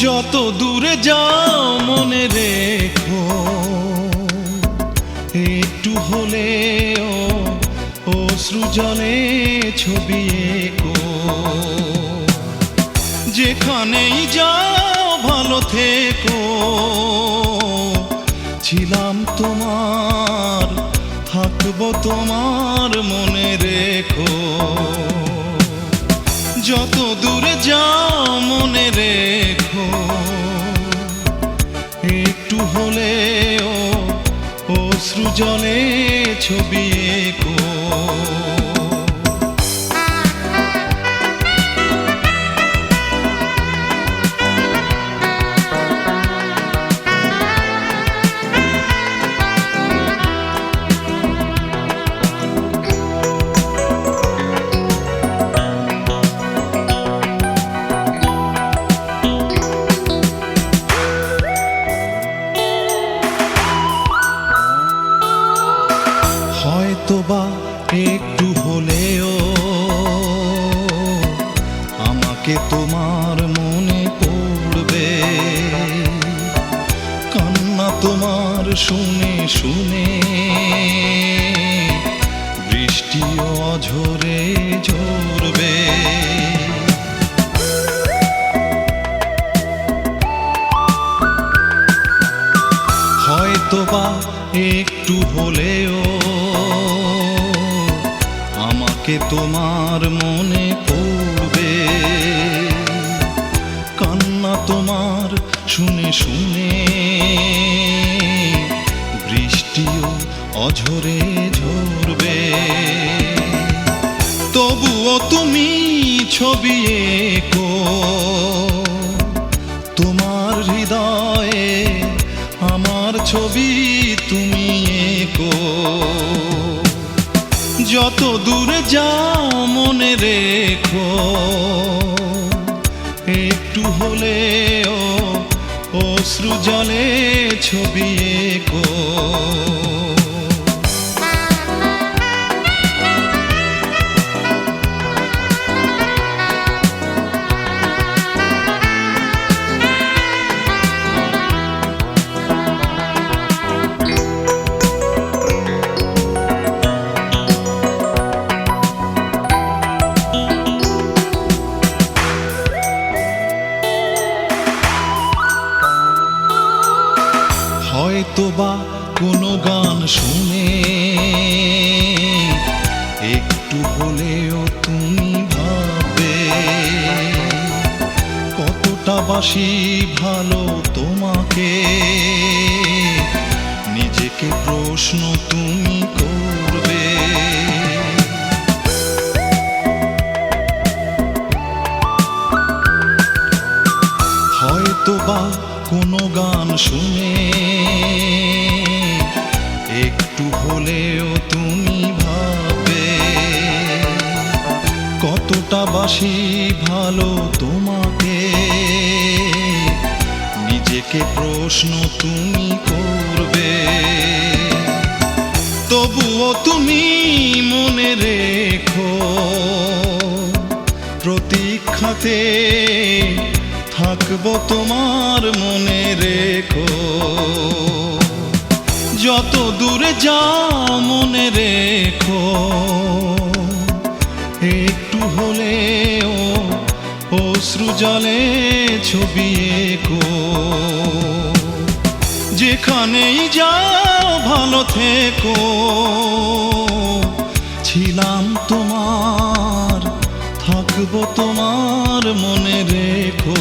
যত দূরে যাও মনে রেখো। একটু হলেও ও জলে ছবি এঁকো। যেখানেই যাও ভালো থেকো। ছিলাম তোমার, থাকব তোমার মনে রেখো। যত দূরে যাও মনে রেখো। হলেও ও জলে ছবি এঁকো তোমার মনে পড়বে। কান্না তোমার শুনে শুনে। বৃষ্টি অঝরে ঝরবে। হয়তোবা একটু হলেও আমাকে তোমার মনে তোমার শুনে শুনে। বৃষ্টিও অঝরে ঝরবে। তবুও তুমি ছবি কো তোমার হৃদয়ে আমার ছবি তুমি এঁকো। যত দূরে যাও মনে রেখো। হলেও অশ্রু জলে ছবি এঁকো হয়তোবা কোনো গান শুনে। একটু হলেও তুমি ভাবে কতটা বাসি ভালো তোমাকে। নিজেকে প্রশ্ন তুমি করবে শুনে, একটু হলেও তুমি ভাববে কতটা বাসি ভালো তোমাকে। নিজেকে প্রশ্ন তুমি করবে, তবুও তুমি মনে রেখো প্রতীক্ষাতে থাকব তোমার মনে রেখো। যত দূরে যাও মনে রেখো। একটু হলেও অশ্রু জলে ছবি এঁকো। যেখানেই যাও ভালো থেকো। ছিলাম তোমার থাকব তোমার মনে রেখো।